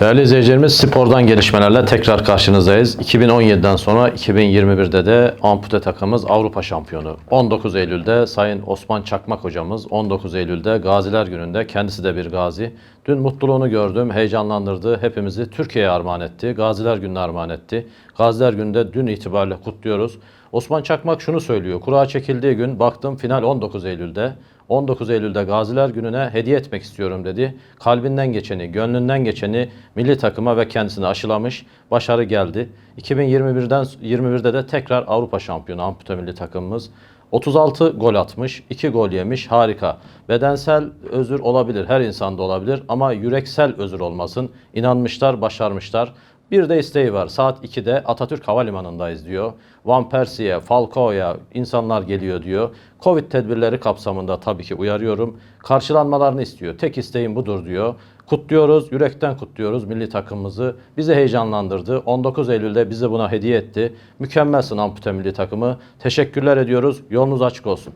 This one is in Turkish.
Değerli izleyicilerimiz spordan gelişmelerle tekrar karşınızdayız. 2017'den sonra 2021'de de ampute takımımız Avrupa şampiyonu. 19 Eylül'de Sayın Osman Çakmak hocamız 19 Eylül'de Gaziler Günü'nde kendisi de bir gazi. Dün mutluluğunu gördüm, heyecanlandırdı. Hepimizi Türkiye'ye armağan etti. Gaziler Günü'ne armağan etti. Gaziler Günü'nde dün itibariyle kutluyoruz. Osman Çakmak şunu söylüyor. Kura çekildiği gün baktım final 19 Eylül'de. 19 Eylül'de Gaziler Günü'ne hediye etmek istiyorum dedi. Kalbinden geçeni, gönlünden geçeni milli takıma ve kendisine aşılamış. Başarı geldi. 2021'den 21'de de tekrar Avrupa şampiyonu ampute milli takımımız. 36 gol atmış, 2 gol yemiş. Harika. Bedensel özür olabilir, her insanda olabilir ama yüreksel özür olmasın. İnanmışlar, başarmışlar. Bir de isteği var. Saat 2'de Atatürk Havalimanı'ndayız diyor. Van Persie'ye, Falcao'ya insanlar geliyor diyor. Covid tedbirleri kapsamında tabii ki uyarıyorum. Karşılanmalarını istiyor. Tek isteğim budur diyor. Kutluyoruz, yürekten kutluyoruz milli takımımızı. Bizi heyecanlandırdı. 19 Eylül'de bizi buna hediye etti. Mükemmelsin ampute milli takımı. Teşekkürler ediyoruz. Yolunuz açık olsun.